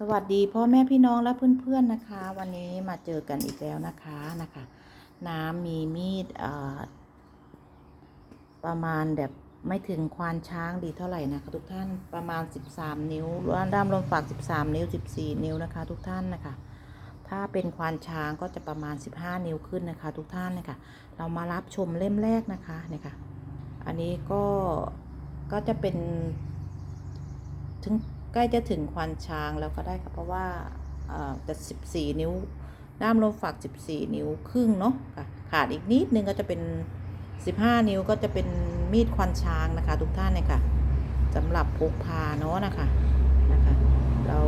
สวัสดีพ่อแม่พี่น้องและเพื่อนๆนะคะ วันนี้มาเจอกันอีกแล้วนะคะนะคะ น้ำมีมีดประมาณแบบไม่ถึงควานช้างดีเท่าไหร่นะคะทุกท่านประมาณ 13 นิ้วด้ามลมฝาก 13 นิ้ว 14 นิ้วนะคะ ทุกท่านนะคะ ถ้าเป็นควานช้างก็จะประมาณ 15 นิ้วขึ้นนะคะ ทุกท่านนะคะเรามารับชมเล่มแรกนะคะเนี่ยค่ะอันนี้ก็ก็จะเป็นถึง ใกล้จะถึงควานช้างแล้วก็ได้ค่ะเพราะว่าเอ่อจะ14 นิ้ว ด้ามลมฝัก 14 นิ้วครึ่งเนาะค่ะขาดอีกนิดนึงก็จะเป็น 15 นิ้วก็จะเป็นมีดควานช้างนะคะ ทุกท่านเนี่ยค่ะสำหรับพกพาเนาะนะคะนะคะ เรา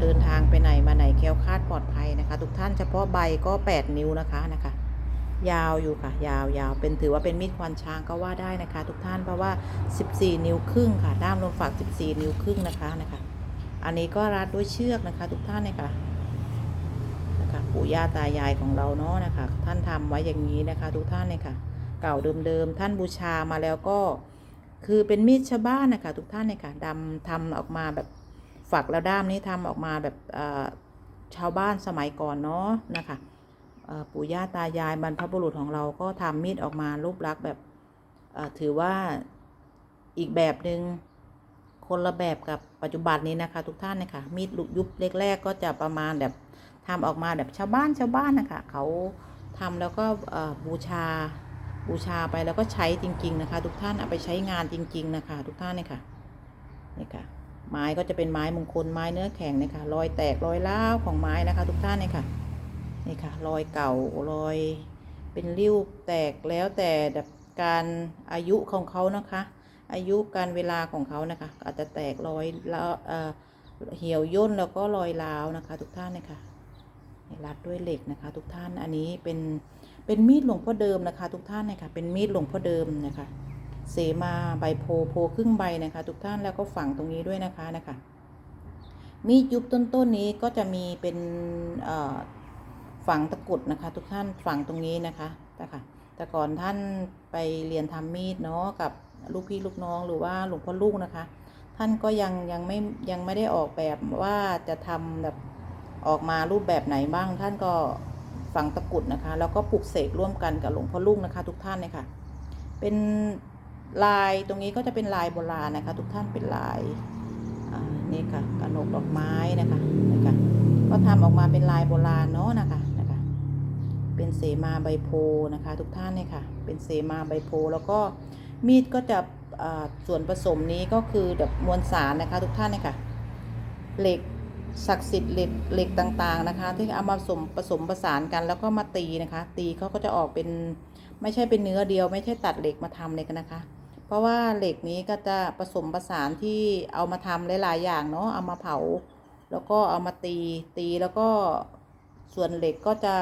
เดินทางไปไหนมาไหนแคล้วคลาดปลอดภัยนะคะ ทุกท่านเฉพาะใบก็ 8 นิ้วนะคะนะคะ ยาวอยู่ค่ะ ยาวยาวเป็นถือว่าเป็นมีดควานช้างก็ว่าได้นะคะ ทุกท่านเพราะว่า 14 นิ้วครึ่งค่ะ ด้ามลมฝัก 14 นิ้วครึ่งนะคะนะคะ อันนี้ก็รัดด้วยเชือกนะคะ ทุกท่านเนี่ยค่ะนะคะปู่ย่าตายายของเราเนาะนะคะ ท่านทำไว้อย่างนี้นะคะ ทุกท่านเลยค่ะ เก่าเดิมๆท่านบูชามาแล้วก็ คือเป็นมีดชาวบ้านนะคะ ทุกท่านเลยค่ะดำทำออกมาแบบฝักแล้วด้ามนี้ทำออกมาแบบชาวบ้านสมัยก่อนเนาะนะคะ ปู่ย่าตายายบรรพบุรุษของเราก็ทำมีดออกมารูปลักษณ์แบบถือว่าอีกแบบหนึ่งคนละแบบกับปัจจุบันนี้นะคะ ทุกท่านนะคะมีดลุกยุบแรกๆก็จะประมาณแบบทำออกมาแบบชาวบ้านชาวบ้านนะคะเขาทำแล้วก็บูชาบูชาไปแล้วก็ใช้จริง ๆ นะคะ ทุกท่านเอาไปใช้งานจริง ๆ นะคะ ทุกท่านเนี่ยค่ะนี่ค่ะ ไม้ก็จะเป็นไม้มงคลไม้เนื้อแข็งนะคะรอยแตกรอยร้าวของไม้นะคะ ทุกท่านเนี่ยค่ะ นี่ค่ะรอยเก่ารอยเป็นริ้วแตกแล้วแต่การอายุของเขานะคะ อายุการเวลาของเขานะคะ อาจจะแตกรอยแล้วเอ่อเหี่ยวย่นแล้วก็รอยร้าวนะคะ ทุกท่านนะคะรัดด้วยเหล็กนะคะ ทุกท่านอันนี้เป็นเป็นมีดหลวงพ่อเดิมนะคะ ทุกท่านนะคะเป็นมีดหลวงพ่อเดิมนะคะเสมาใบโพโพครึ่งใบนะคะ ทุกท่านแล้วก็ฝังตรงนี้ด้วยนะคะนะคะ มีดยุบต้นๆนนี้ก็จะมีเป็นเอ่อ ฝังตะกุดนะคะ ทุกท่านฝังตรงนี้นะคะนะคะแต่ก่อนท่านไปเรียนทำมีดเนาะกับลูกพี่ลูกน้องหรือว่าหลวงพ่อลูกนะคะ ท่านก็ยังยังไม่ยังไม่ได้ออกแบบว่าจะทำแบบออกมารูปแบบไหนบ้าง ท่านก็ฝังตะกุดนะคะ แล้วก็ปลูกเสกร่วมกันกับหลวงพ่อลูกนะคะ ทุกท่านเลยค่ะ เป็นลายตรงนี้ก็จะเป็นลายโบราณนะคะ ทุกท่านเป็นลายนี่ค่ะกระหนกดอกไม้นะคะนะคะก็ทำออกมาเป็นลายโบราณเนาะนะคะ เป็นเสมาใบโพนะคะ ทุกท่านเนี่ยค่ะ เป็นเสมาใบโพแล้วก็มีดก็จะส่วนผสมนี้ก็คือแบบมวลสารนะคะทุกท่านเนี่ยค่ะ เหล็กศักดิ์สิทธิ์เหล็กเหล็กต่างๆนะคะ ที่เอามาผสมผสมประสานกันแล้วก็มาตีนะคะ ตีเขาก็จะออกเป็นไม่ใช่เป็นเนื้อเดียว ไม่ใช่ตัดเหล็กมาทำเลยกันนะคะ เพราะว่าเหล็กนี้ก็จะผสมประสานที่เอามาทำหลายๆอย่างเนาะเอามาเผา แล้วก็เอามาตีตีแล้วก็ส่วนเหล็กก็จะ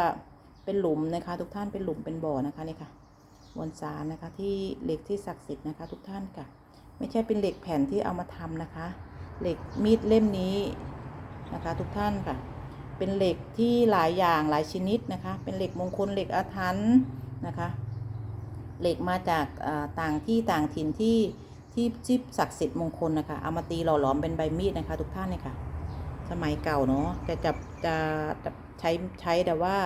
เป็นหลุมนะคะ ทุกท่านเป็นหลุมเป็นบ่อนะคะนี่ค่ะมวลสารนะคะที่เหล็กที่ศักดิ์สิทธิ์นะคะ ทุกท่านค่ะ ไม่ใช่เป็นเหล็กแผ่นที่เอามาทำนะคะ เหล็กมีดเล่มนี้นะคะ ทุกท่านค่ะ เป็นเหล็กที่หลายอย่างหลายชนิดนะคะ เป็นเหล็กมงคลเหล็กอาถรรพ์นะคะ เหล็กมาจากต่างที่ต่างถิ่นที่ที่ที่ศักดิ์สิทธิ์มงคลนะคะเอามาตีหล่อหลอมเป็นใบมีดนะคะ ทุกท่านเนี่ยค่ะ สมัยเก่าเนาะจะจะจะจะใช้ใช้แต่ว่า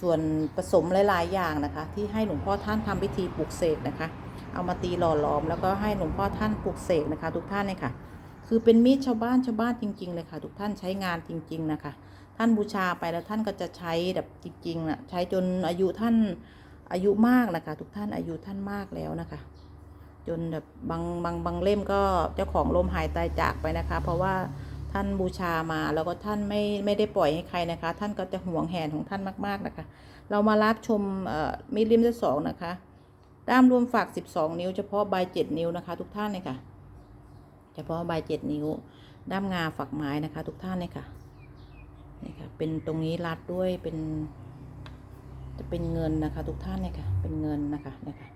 ส่วนผสมหลายๆอย่างนะคะ ที่ให้หลวงพ่อท่านทำพิธีปลุกเสกนะคะ เอามาตีหล่อหลอม แล้วก็ให้หลวงพ่อท่านปลุกเสกนะคะ ทุกท่านเนี่ยค่ะ คือเป็นมีดชาวบ้านชาวบ้านจริง ๆ เลยค่ะ ทุกท่านใช้งานจริง ๆ นะคะ ท่านบูชาไปแล้วท่านก็จะใช้แบบจริงๆนะใช้จนอายุท่านอายุมากนะคะ ทุกท่านอายุท่านมากแล้วนะคะ จนแบบบางบางบางเล่มก็เจ้าของลมหายตายจากไปนะคะ เพราะว่า ท่านบูชามาแล้วก็ท่านไม่ไม่ได้ปล่อยให้ใครนะคะ ท่านก็จะห่วงแหนของท่านมากๆนะคะ เรามารับชมเอ่อมีดเล่มที่สองนะคะด้ามรวมฝัก12 นิ้ว เฉพาะใบ7นิ้วนะคะ ทุกท่านเลยค่ะ เฉพาะใบ7นิ้ว ด้ามงาฝักไม้นะคะ ทุกท่านเลยค่ะนี่ค่ะ เป็นตรงนี้รัดด้วยเป็นจะเป็นเงินนะคะ ทุกท่านเนี่ยค่ะ เป็นเงินนะคะเนี่ยค่ะ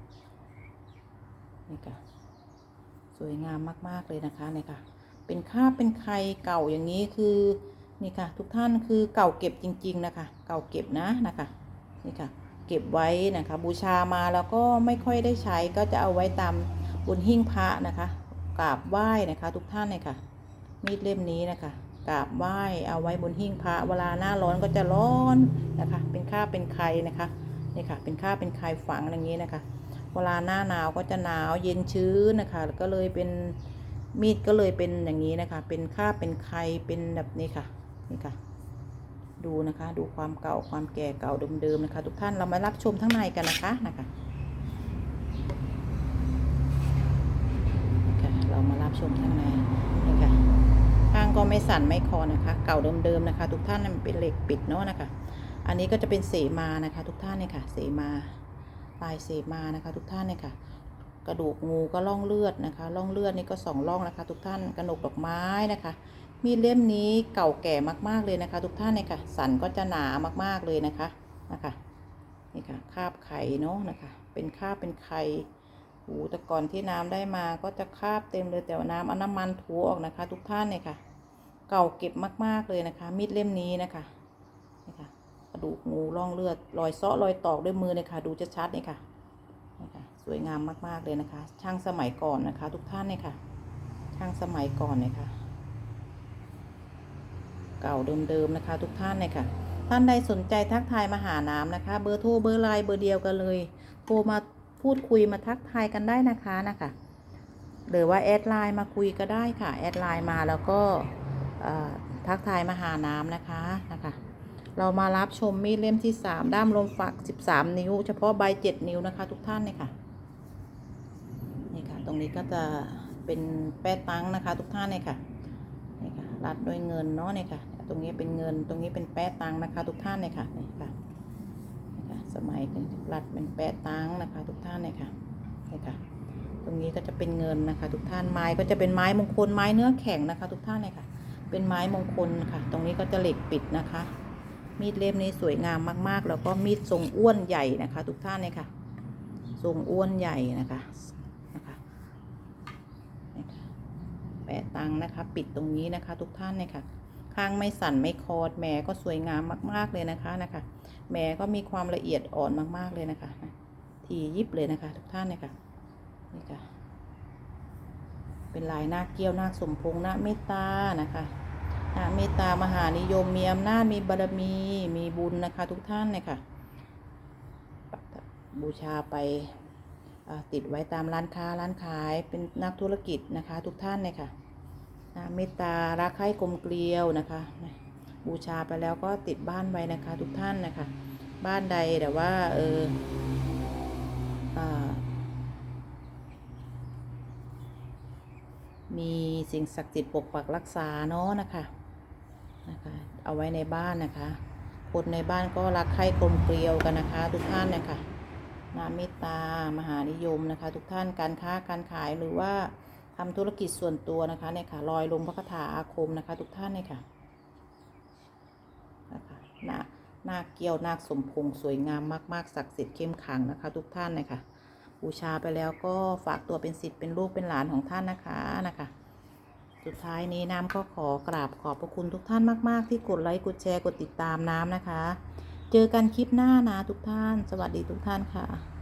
นี่ค่ะ สวยงามมาก ๆ เลยนะคะเนี่ยค่ะ เป็นค่าบเป็นใครเก่าอย่างนี้คือนี่ค่ะ ทุกท่านคือเก่าเก็บจริง ๆ นะคะ เก่าเก็บนะนะคะนี่ค่ะ เก็บไว้นะคะ บูชามาแล้วก็ไม่ค่อยได้ใช้ก็จะเอาไว้ตามบนหิ้งพระนะคะกราบไหว้นะคะ ทุกท่านเลยค่ะ มีดเล่มนี้นะคะกราบไหว้เอาไว้บนหิ้งพระเวลาหน้าร้อนก็จะร้อนนะคะ เป็นข้าเป็นใครนะคะนี่ค่ะ เป็นข้าเป็นใครฝังอย่างนี้นะคะ เวลาหน้าหนาวก็จะหนาวเย็นชื้นนะคะแล้วก็เลยเป็น มีดก็เลยเป็นอย่างนี้นะคะ เป็นข้าเป็นใครเป็นแบบนี้ค่ะ นี่ค่ะ ดูนะคะ ดูความเก่าความแก่เก่าเดิมๆนะคะ ทุกท่านเรามารับชมทั้งในกันนะคะนะคะนี่ค่ะเรามารับชมทั้งในนี่ค่ะข้างก็ไม่สั่นไม่คลอนนะคะ เก่าเดิมๆนะคะ ทุกท่านมันเป็นเหล็กปิดเนาะนะคะ อันนี้ก็จะเป็นเสมานะคะ ทุกท่านเนี่ยค่ะ เสมาลายเสมานะคะ ทุกท่านเนี่ยค่ะ กระดูกงูก็ล่องเลือดนะคะล่องเลือดนี่ก็สองล่องนะคะ ทุกท่านกระหนกดอกไม้นะคะ มีดเล่มนี้เก่าแก่มากๆเลยนะคะ ทุกท่านเนี่ยค่ะสันก็จะหนามากๆเลยนะคะนะคะนี่ค่ะคาบไข่เนาะนะคะ เป็นคาบเป็นไข่หูแต่ก่อนที่น้ำได้มาก็จะคาบเต็มเลยแต่ว่าน้ำเอาน้ำมันถูออกนะคะ ทุกท่านเนี่ยค่ะ เก่าเก็บมากๆเลยนะคะ มีดเล่มนี้นะคะนี่ค่ะกระดูกงูร่องเลือดรอยเซาะรอยตอกด้วยมือเนี่ยค่ะ ดูชัดๆเนี่ยค่ะ วยงามมากๆเลยนะคะ ช่างสมัยก่อนนะคะ ทุกท่านเนี่ยค่ะ ช่างสมัยก่อนเนี่ยค่ะ เก่าเดิมๆนะคะ ทุกท่านเลยค่ะ ท่านใดสนใจทักทายมาหาน้ำนะคะ เบอร์โทรเบอร์ไลน์เบอร์เดียวกันเลยโทรมาพูดคุยมาทักทายกันได้นะคะนะคะหรือว่าแอดไลน์มาคุยก็ได้ค่ะแอดไลน์มาแล้วก็ทักทายมาหาน้ำนะคะนะคะเรามารับชมมีดเล่มที่ 3 ด้ามลมฝัก 13 นิ้ว เฉพาะใบ 7 นิ้วนะคะ ทุกท่านเลยค่ะ ตรงนี้ก็จะเป็นแป้ตังนะคะทุกท่านเลยค่ะนี่ค่ะรัดด้วยเงินเนาะเนี่ยค่ะ ตรงนี้เป็นเงินตรงนี้เป็นแปะตังค์นะคะทุกท่านเลยค่ะนี่ค่ะนี่ค่ะ สมัยรัดเป็นแปะตังค์นะคะทุกท่านเลยค่ะนี่ค่ะ ตรงนี้ก็จะเป็นเงินนะคะ ทุกท่านไม้ก็จะเป็นไม้มงคลไม้เนื้อแข็งนะคะ ทุกท่านเลยค่ะ เป็นไม้มงคลค่ะ ตรงนี้ก็จะเหล็กปิดนะคะ มีดเล่มนี้สวยงามมากๆ แล้วก็มีดทรงอ้วนใหญ่นะคะ ทุกท่านเลยค่ะทรงอ้วนใหญ่นะคะนี่ค่ะ แปะตังนะคะ ปิดตรงนี้นะคะ ทุกท่านเนี่ยค่ะ ข้างไม่สั่นไม่คอดแหมก็สวยงามมาก ๆเลยนะคะนะคะแหมก็มีความละเอียดอ่อนมากๆเลยนะคะ ทียิบเลยนะคะ ทุกท่านเนี่ยค่ะนี่ค่ะ เป็นลายหน้าเกี้ยวหน้าสมพงษ์นาเมตตานะคะหน้าเมตตามหานิยมมีอำนาจมีบารมีมีบุญนะคะ ทุกท่านเนี่ยค่ะบูชาไป ติดไว้ตามร้านค้าร้านขายเป็นนักธุรกิจนะคะ ทุกท่านเนี่ยค่ะนะเมตตารักใคร่กลมเกลียวนะคะ บูชาไปแล้วก็ติดบ้านไว้นะคะ ทุกท่านนะคะ บ้านใดแต่ว่าเออมีสิ่งศักดิ์สิทธิ์ปกปักรักษาเนาะนะคะนะคะ เอาไว้ในบ้านนะคะ คนในบ้านก็รักใคร่กลมเกลียวกันนะคะ ทุกท่านนะคะ นาเมตตามหานิยมนะคะ ทุกท่านการค้าการขายหรือว่าทำธุรกิจส่วนตัวนะคะเนี่ยค่ะลอยลงพระคาถาอาคมนะคะ ทุกท่านเนี่ยค่ะนะคะนานาคเกี้ยวนาคสมพงสวยงามมาก ๆศักดิ์สิทธิ์เข้มขังนะคะ ทุกท่านเนี่ยค่ะบูชาไปแล้วก็ฝากตัวเป็นสิทธิ์เป็นลูกเป็นหลานของท่านนะคะนะคะ สุดท้ายนี้น้ำก็ขอกราบขอบพระคุณทุกท่านมาก ๆ ที่กดไลค์กดแชร์กดติดตามน้ำนะคะ เจอกันคลิปหน้านะทุกท่าน สวัสดีทุกท่านค่ะ